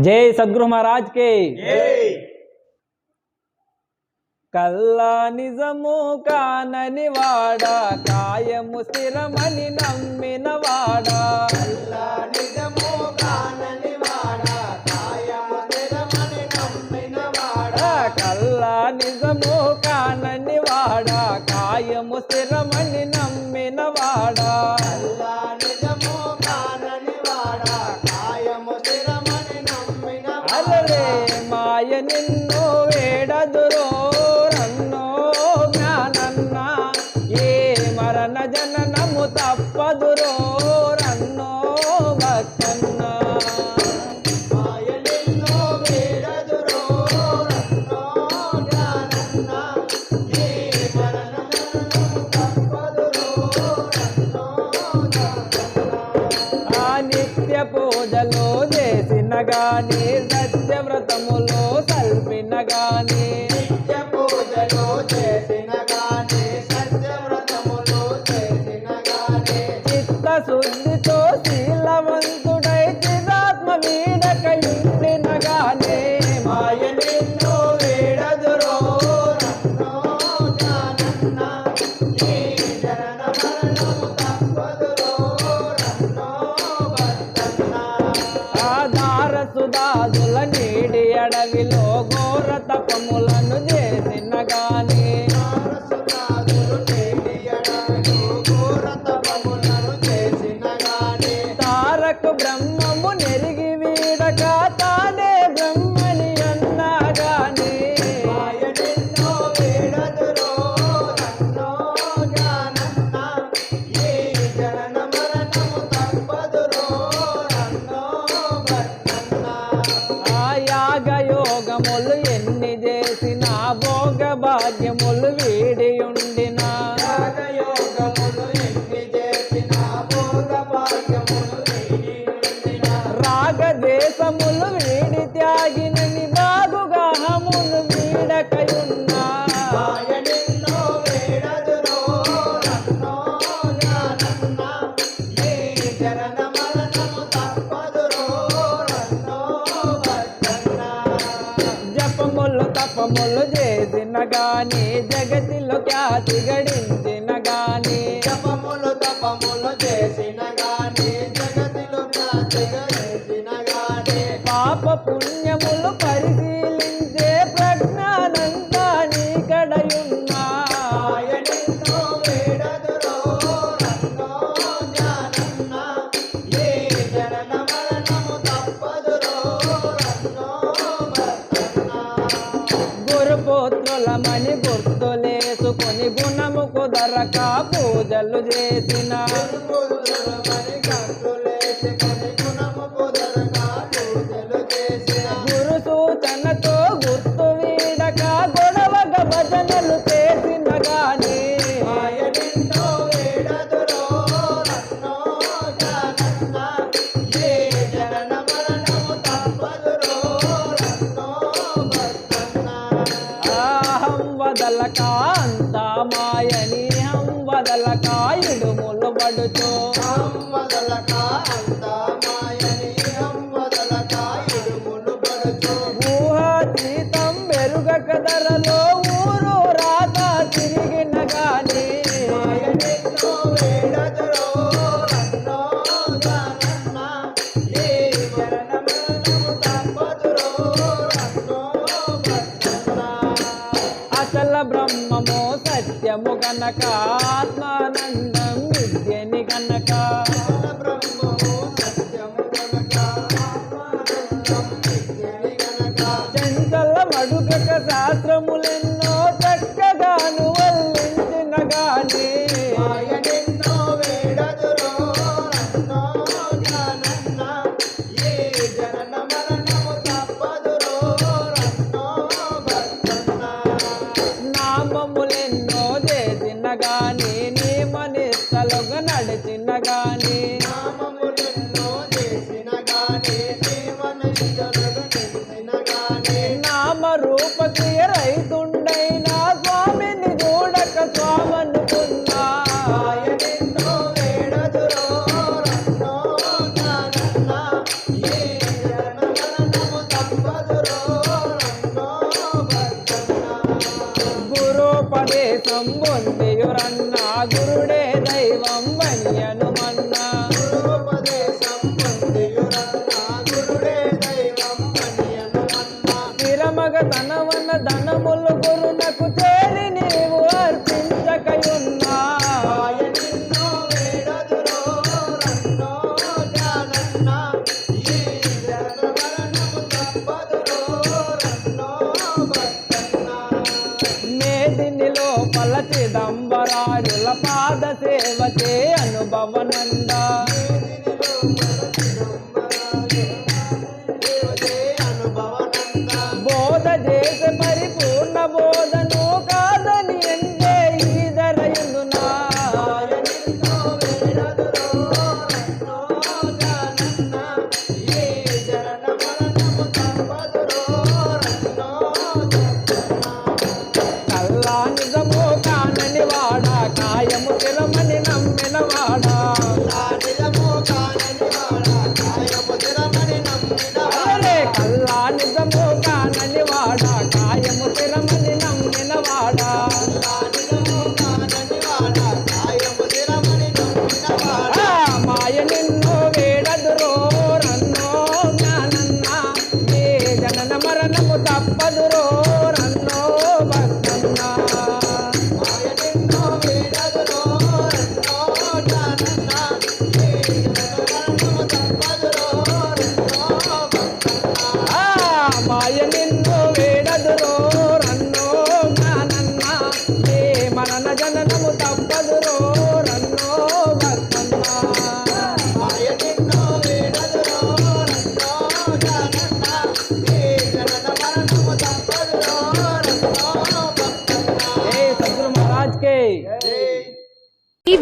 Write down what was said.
జై సద్గురు మహారాజ్ కే. కల్లా నిజము కానని వాడా కాయము స్థిరమని నమ్మిన వాడా. కల్లా నిజము కానని వాడా కాయము స్థిరమని నమ్మిన వాడా. కల్లా నిజము కానని వాడా కాయము స్థిరమని నమ్మిన వాడా. Ganesha. ఘోర తపములను చేసిన గాని దీపములు వీడి త్యాగినని బాగుగా హమును వీడకయున్నా. జపములు తపములు చేసిన గాని జగతిలో ఖ్యాతి గడి పూజలు చేసిన. పడుతూ అమ్మదొలక అంత మాయని అమ్మదొలక ఇరుములు పడుతూ ఊహాతీతం మెరుగక ధరలో ఊరు రాత తిరిగిన గాని. మాయనెన్నో వేడదురో బ్రహ్మము సత్యము కనుక ఆత్మానంద శాస్త్రము ರಾಮನನ್ನ